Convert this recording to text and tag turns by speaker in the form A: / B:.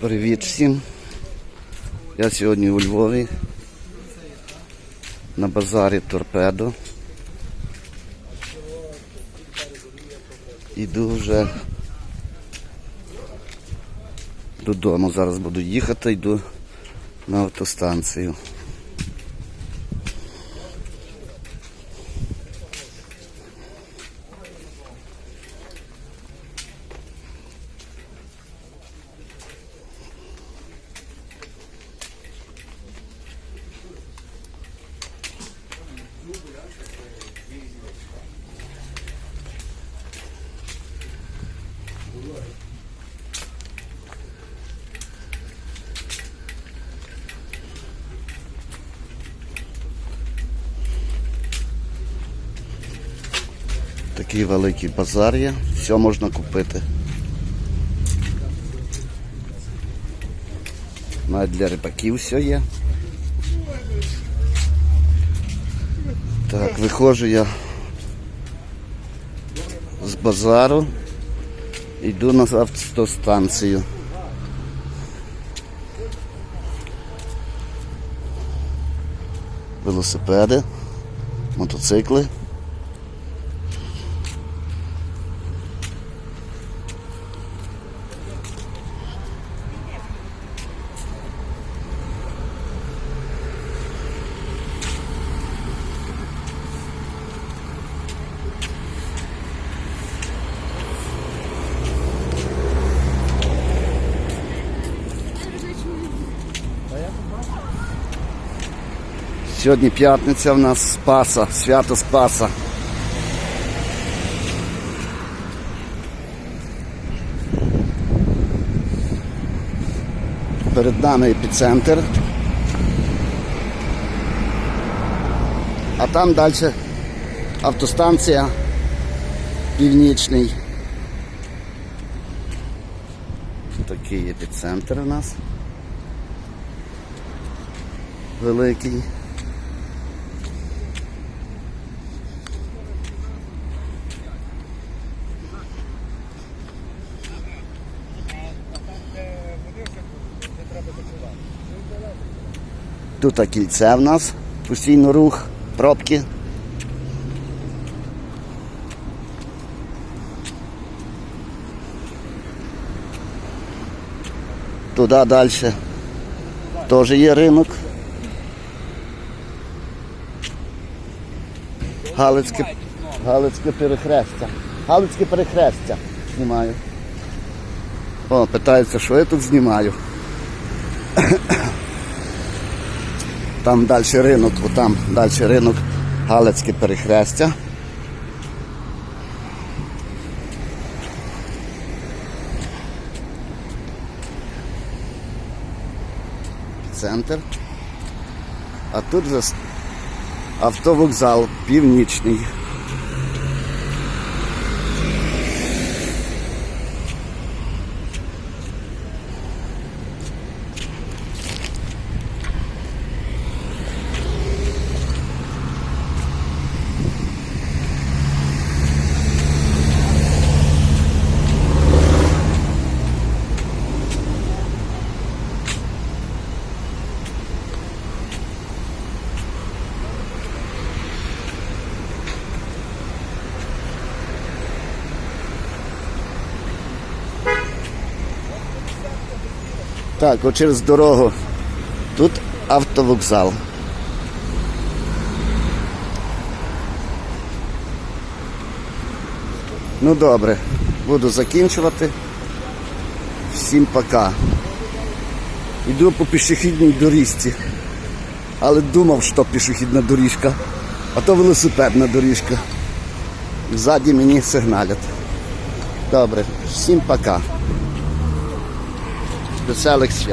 A: Привіт всім. Я сьогодні у Львові на базарі Торпедо. Іду вже додому. Зараз буду їхати, йду на автостанцію. Такий великий базар є, все можна купити. Навіть для рибаків все є. Так, виходжу я з базару, йду на автостанцію. Велосипеди, мотоцикли. Сьогодні п'ятниця в нас Спаса, свято Спаса. Перед нами епіцентр. А там далі автостанція Північний. Такий епіцентр у нас. Великий. Тут кільце в нас, постійно рух, пробки. Туди далі теж є ринок. Галицьке, Галицьке перехрестя. Галицьке перехрестя знімаю. О, питаються, що я тут знімаю. Там далі ринок, там далі ринок Галицьке перехрестя. Центр. А тут вже автовокзал північний. Так, от через дорогу. Тут автовокзал. Ну добре, буду закінчувати. Всім пока. Йду по пішохідній доріжці. Але думав, що пішохідна доріжка, а то велосипедна доріжка. Ззаді мені сигналять. Добре, всім пока. do Celex